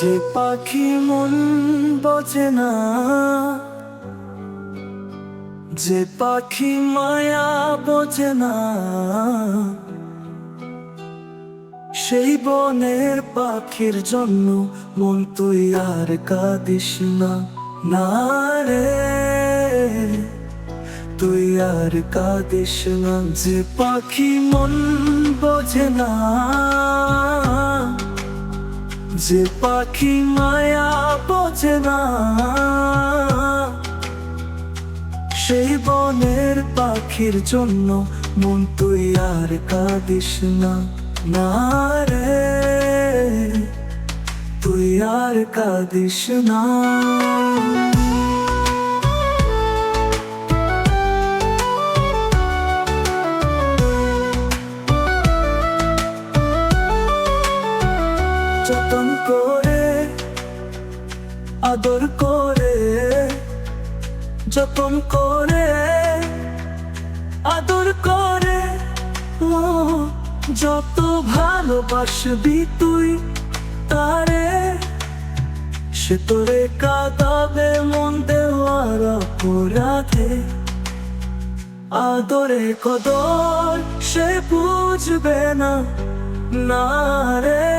যে পাখি মন বোঝে না, যে পাখি মায়া বোঝে না, সেই বনের পাখির জন্য মন তুই আর কাঁদিস না রে। তুই আর কাঁদিস না, যে পাখি মন বোঝে না। যে পাখি মায়া বোঝে না। সেই বনের পাখির জন্য মন তুই আর কাঁদিস না না রে। তুই আর কাঁদিস না। করে আদর করে যতন করে, আদর করে। যত ভালোবাসবি তুই তারে, সে তোরে কাঁদাবে মন দেওয়ার অপরাধে। আদরে কদর সে বুঝবে না না রে।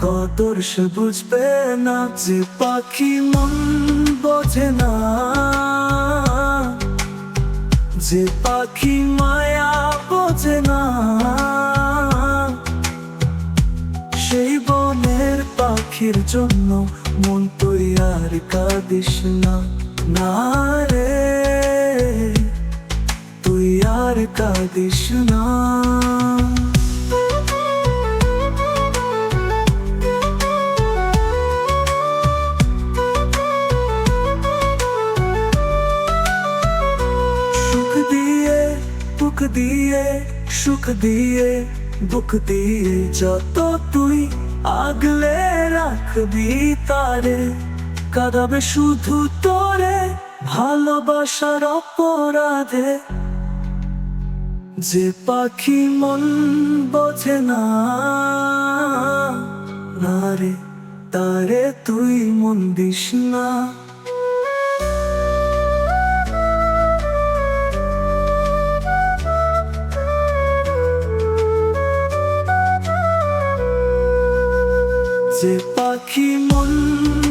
কদর সে বুঝবে না যে পাখি মন বোঝে না। যে পাখি মায়া বোঝে না। সেই বনের পাখির জন্য মন তুই আর কাঁদিস না না রে। তুই আর কাঁদিস না। দিয়ে, সুখ দিয়ে বুক দিয়ে যত তুই আগলে রাখবি তারে, কাঁদাবে শুধু তোরে, ভালোবাসার অপরাধে। যে পাখি মন বোঝে না রে, তারে তুই মন দিস না। যে পাখি মন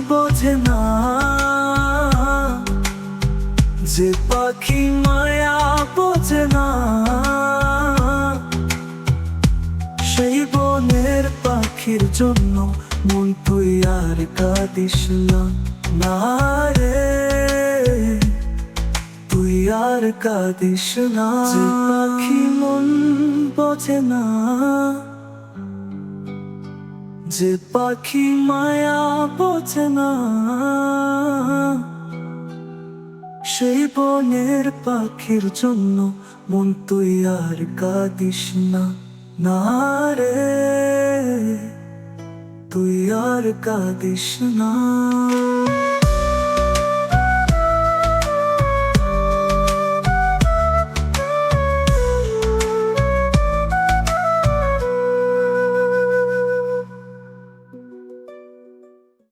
বোঝে না, যে পাখি মায়া বোঝে না, সেই বনের পাখির জন্য মন তুই আর কাঁদিস না না রে। তুই আর কাঁদিস না, যে পাখি মন বোঝে না। যে পাখি মায়া বোঝে না, সেই বনের পাখির জন্য মন তুই আর কাঁদিস না। না রে, তুই আর কাঁদিস না।